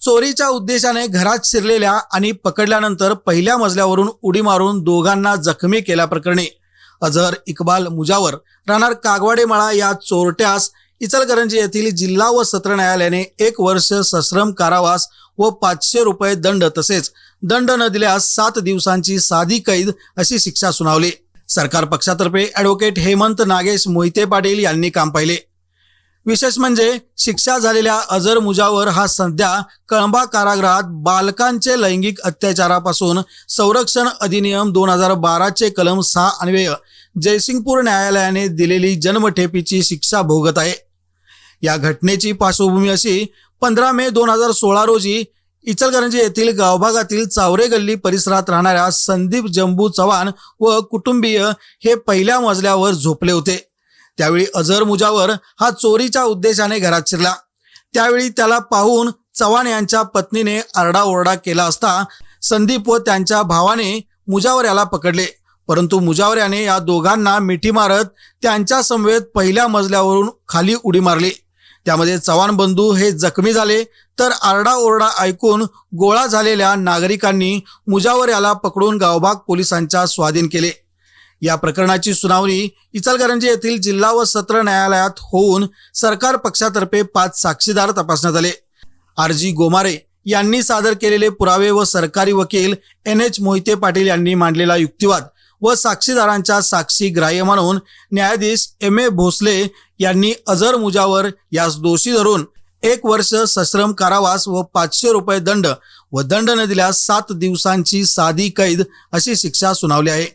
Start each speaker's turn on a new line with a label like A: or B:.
A: चोरीच्या उद्देशाने घरात शिरलेल्या आणि पकडल्यानंतर पहिल्या मजल्यावरून उडी मारून दोघांना जखमी केल्याप्रकरणी अझहर इक्बाल मुजावर राहणार कागवाडेमाळा या चोरट्यास इचलकरंजी येथील जिल्हा व सत्र न्यायालयाने एक वर्ष सश्रम कारावास व पाचशे रुपये दंड तसेच दंड न दिल्यास सात दिवसांची साधी कैद अशी शिक्षा सुनावली. सरकार पक्षातर्फे ॲडव्होकेट हेमंत नागेश मोहिते पाटील यांनी काम पाहिले. विशेष म्हणजे शिक्षा झालेल्या अझर मुजावर हा सध्या कळंबा कारागृहात बालकांचे लैंगिक अत्याचारापासून संरक्षण अधिनियम दोन हजार बाराचे कलम सहा अन्वय जयसिंगपूर न्यायालयाने दिलेली जन्मठेपीची शिक्षा भोगत आहे. या घटनेची पार्श्वभूमी अशी पंधरा मे दोन हजार सोळा रोजी इचलकरंजी येथील गावभागातील चावरे गल्ली परिसरात राहणाऱ्या संदीप जंबू चव्हाण व कुटुंबीय हे पहिल्या मजल्यावर झोपले होते. त्यावेळी अझर मुजावर हा चोरीच्या उद्देशाने घरात शिरला. त्यावेळी त्याला पाहून चव्हाण यांच्या पत्नीने आरडाओरडा केला असता संदीप व त्यांच्या भावाने मुजावर याला पकडले. परंतु मुजावर याने या दोघांना मिठी मारत त्यांच्या समवेत पहिल्या मजल्यावरून खाली उडी मारली. त्यामध्ये चव्हाण बंधू हे जखमी झाले तर आरडाओरडा ऐकून गोळा झालेल्या नागरिकांनी मुजावर याला पकडून गावभाग पोलिसांच्या स्वाधीन केले. या प्रकरणाची सुनावणी इचलकरंजी येथील जिल्हा व सत्र न्यायालयात होऊन सरकार पक्षातर्फे पाच साक्षीदार तपासण्यात आले. आर जी गोमारे यांनी सादर केलेले पुरावे व सरकारी वकील एन एच मोहिते पाटील यांनी मांडलेला युक्तिवाद व साक्षीदारांच्या साक्षी ग्राह्य म्हणून न्यायाधीश एम ए भोसले यांनी अझर मुजावर यास दोषी धरून एक वर्ष सश्रम कारावास व पाचशे रुपये दंड व दंड न दिल्यास सात दिवसांची साधी कैद अशी शिक्षा सुनावली आहे.